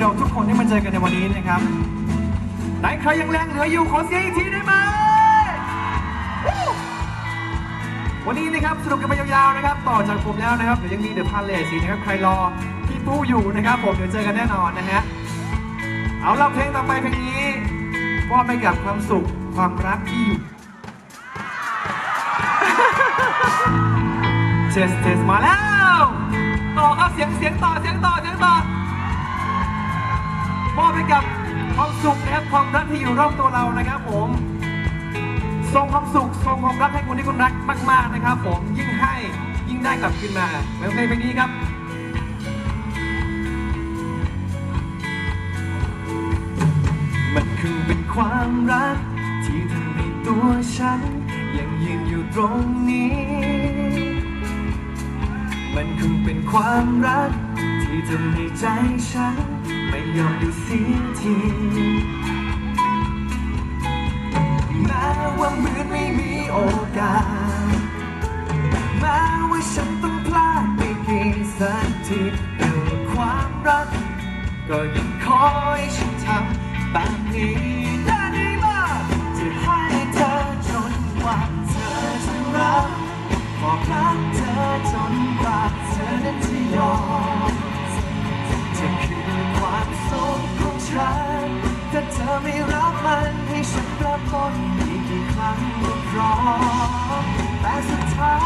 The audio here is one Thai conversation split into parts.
เราทุกคนได้มาเจอกันในวันนี้นะครับ ไหนใครยังแรงเหลืออยู่ขอเสียงอีกทีได้ไหมวันนี้นะครับสนุกกันไปยาวๆนะครับ ต่อจากผมแล้วนะครับเดี๋ยวยังมีเดอะพาเลสีนะครับใครรอพี่ปู้อยู่นะครับผมเดี๋ยวเจอกันแน่นอนนะฮะเอาล่ะเพลงต่อไปเพลงนี้มอบให้กับความสุขความรักที่อยู่เทสเทสมาแล้ว ต่อครับเสียงเสียงต่อเสียงต่อเสียงต่อ มอบให้กับความสุขนะครับความรักที่อยู่รอบตัวเรานะครับผมส่งความสุขส่งความรักให้คนที่คุณรักมาก ๆนะครับ ผมยิ่งให้ยิ่งได้กลับคืนมาเหมือนเพลงเพลงนี้ครับมันคงเป็นความรัก ที่ทำให้ตัวฉัน ยังยืนอยู่ตรงนี้ มันคงเป็นความรัก ที่ทำให้ใจฉัน ไม่ยอมดูเสียทีแม้ว่าเหมือนไม่มีโอกาสแม้ว่าฉันต้องพลาดไปกี่สักทีแต่ว่าความรัก ก็ยังคอยฉันทำแบบนี้ได้ดีมจะให้เธอจนกว่าเธอจะรับบอกรักเธอจนกว่าเธอนั้นจะยอม ฉันถ้าเธอไม่รับมันให้ฉันรับหมดอีกกี่ครั้งก็พร้อมแต่สุดท้า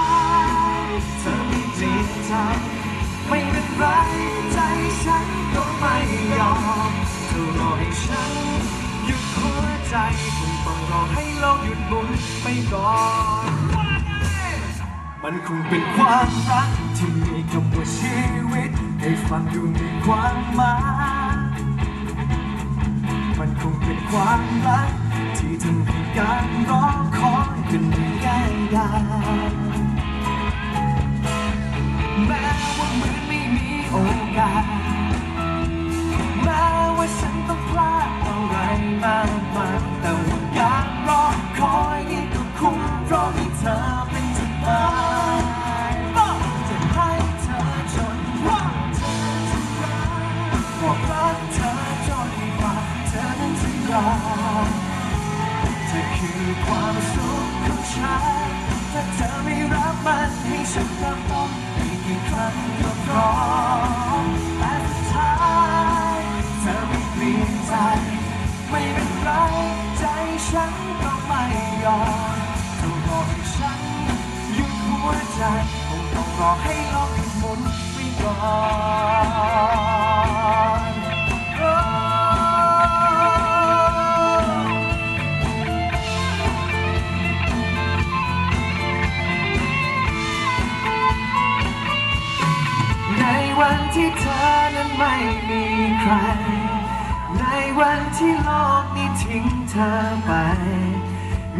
ยเธอไม่จริงใจไม่เป็นไรใจฉันก็ไม่ยอมเธอรอให้ฉันหยุดหัวใจคงต้องรอให้โลกหยุดหมุนไปก่อนว่าไงมันคงเป็นความรักที่มีคำว่าชีวิต ให้ฟังดูมีความหมาย เป็นความรัก ที่ทำให้การรอคอยเป็นง่ายดายแม้ว่าาเธอไม่รับมันให้ฉันรับต้องอีกกี่ครั้งก็พร้อมแต่สุดท้ายเธอไม่เปลี่ยนใจ ไม่เป็นไรใจฉันก็ไม่ยอมต้องรอให้ฉันหยุดหัวใจคงต้องรอให้โลกหมุนไปก่อน วันที่เธอนั้นไม่มีใคร ในวันที่โลกนี้ทิ้งเธอไป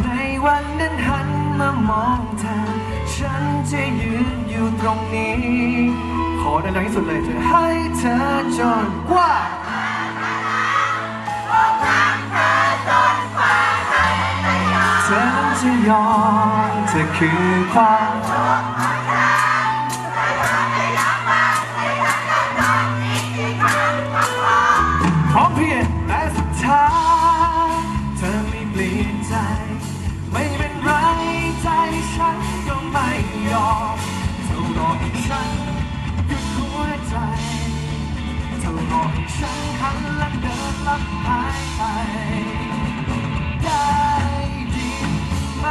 ในวันนั้นหันมามองเธอ ฉันจะยืนอยู่ตรงนี้ ขอดังๆที่สุดเลยจะให้เธอจนกว่าเธอนั้นจะยอมเธอคือความ ให้ฉันหยุดหัวใจเธอรอให้ฉันหันหลังเดินลับหายไปได้ยินไหม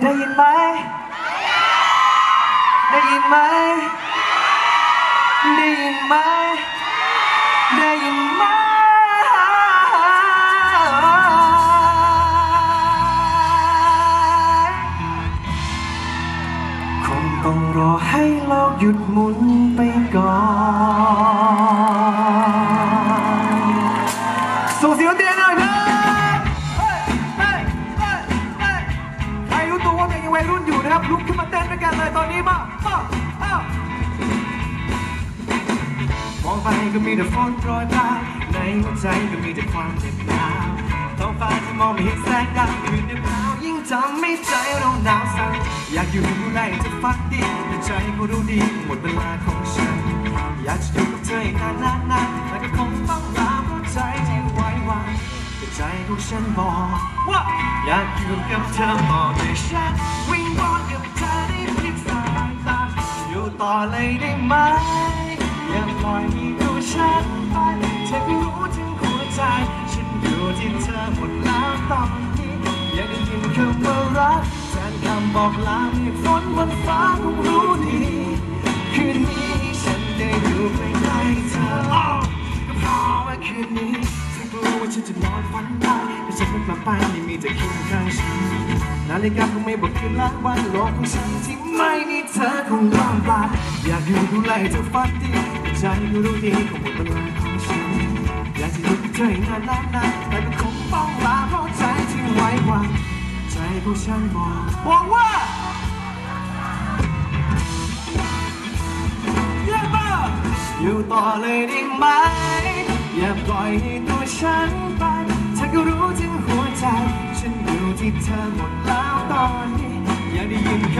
ได้ยินไหมได้ยินไหมได้ยินไหมได้ยินไหม หยุดหมุนไปก่อนส่งเสียงเตียงหน่อยนะใครรู้ตัวว่าตัวเองยังวัยรุ่นอยู่นะครับ ลุกขึ้นมาเต้นด้วยกันเลยตอนนี้มามามามองไปก็มีแต่ฝนโปรยปลายในหัวใจก็มีแต่ความเจ็บหนาวท้องฟ้าที่มองไม่เห็นแสงดาวคืนในเปล่า ทำให้ใจเราหนาวสั่นอยากอยู่ดูแลเธอฝักดีแต่ใจก็รู้ดีหมดเวลาของฉัน อยากจะอยู่กับเธออีกนานนานนานแต่ก็คงต้องลาเพราะใจที่ไว้วางแต่ใจของฉันบอกว่าอยากอยู่กับเธอบอกให้ฉันวิ่งวอนกับเธอได้เพียงสายตาอยู่ต่อเลยได้ไหมอย่าปล่อยให้ตัวฉันไปเธอก็รู้ถึงหัวใจ ฉันอยู่ที่เธอหมดแล้วต้อน คำว่ารักแทนคำบอกลาให้ฝนบนฟ้าคงรู้ดี คืนนี้ฉันได้อยู่ใกล้ๆเธอก็เพราะว่าคืนนี้ฉันกลัวว่าฉันจะนอนฝันได้แต่ฉันไม่กลับไปไม่มีเธอเคียงข้างฉันนาฬิกาคงไม่บอกคืนละวันโลกของฉันที่ไม่มีเธอคงว่างเปล่าอยากอยู่ดูแลเธอฝันดีแต่ใจก็รู้ดีก็หมดเว ของบอกบอกว่าเยี่ยมากอยู่ต่อเลยได้ไหม อย่าปล่อยให้ตัวฉันไปเธอก็รู้ถึงหัวใจ ฉันอยู่ที่เธอหมดแล้วตอนนี้ อย่าได้ยินค